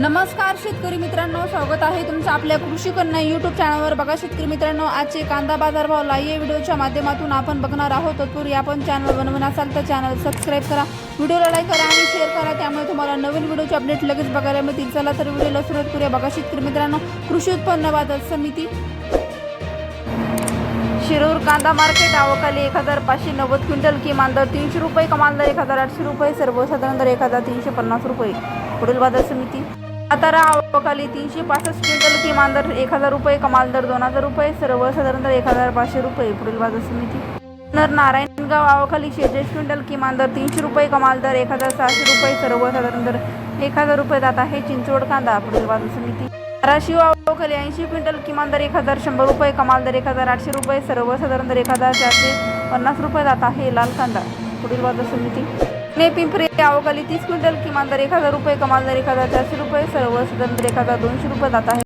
नमस्कार शेतकरी मित्रांनो स्वागत आहे तुमचं आपल्या कृषी कन्या युट्यूब चॅनलवर बघा शेतकरी मित्रांनो आजचे कांदा बाजार भाव लाईव्ह व्हिडिओच्या माध्यमातून आपण बघणार आहोत. तत्पूर्वी आपण चॅनल बनवून असाल तर चॅनल सबस्क्राईब करा. व्हिडिओला लाईक करा आणि शेअर करा. त्यामुळे तुम्हाला नवीन व्हिडिओचे अपडेट लगेच बघायला मिळतील. चला तर व्हिडिओला सुरुवात करूया. बघा शेतकरी मित्रांनो कृषी उत्पन्न बाजार समिती. शिरूर कांदा मार्केट आवकाली एक हजार पाचशे नव्वद क्विंटल किमान दर तीनशे रुपये कमाल दर एक हजार आठशे रुपये सर्वसाधारण दर एक हजार तीनशे पन्नास रुपये. पुढील बाजार समिती. सातारा आवकाली तीनशे पासष्ट क्विंटल किमान दर एक हजार रुपये कमाल दर दोन हजार रुपये सर्वसाधारण दर एक हजार पाचशे रुपये पुढील बाजार समिती. नर नारायणगाव आवकाली शेहेचाळीस क्विंटल किमान दर तीनशे रुपये कमाल दर एक हजार सहाशे रुपये सर्वसाधारण दर एक हजार रुपये जात आहे चिंचवड कांदा पुढील बाजार समिती. धाराशिव आवकाली ऐंशी क्विंटल किमान दर एक हजार शंभर रुपये कमाल दर एक हजार आठशे रुपये सर्वसाधारण दर एक हजार चारशे पन्नास रुपये जात आहे लाल कांदा पुढील बाजार समिती. ने पिंपरी आवकाली तीस क्विंटल किमान दर एक हजार रुपये कमाल दर एक हजार चारशे रुपये सर्वसाधारण दर एक हजार दोनशे रुपये जात आहे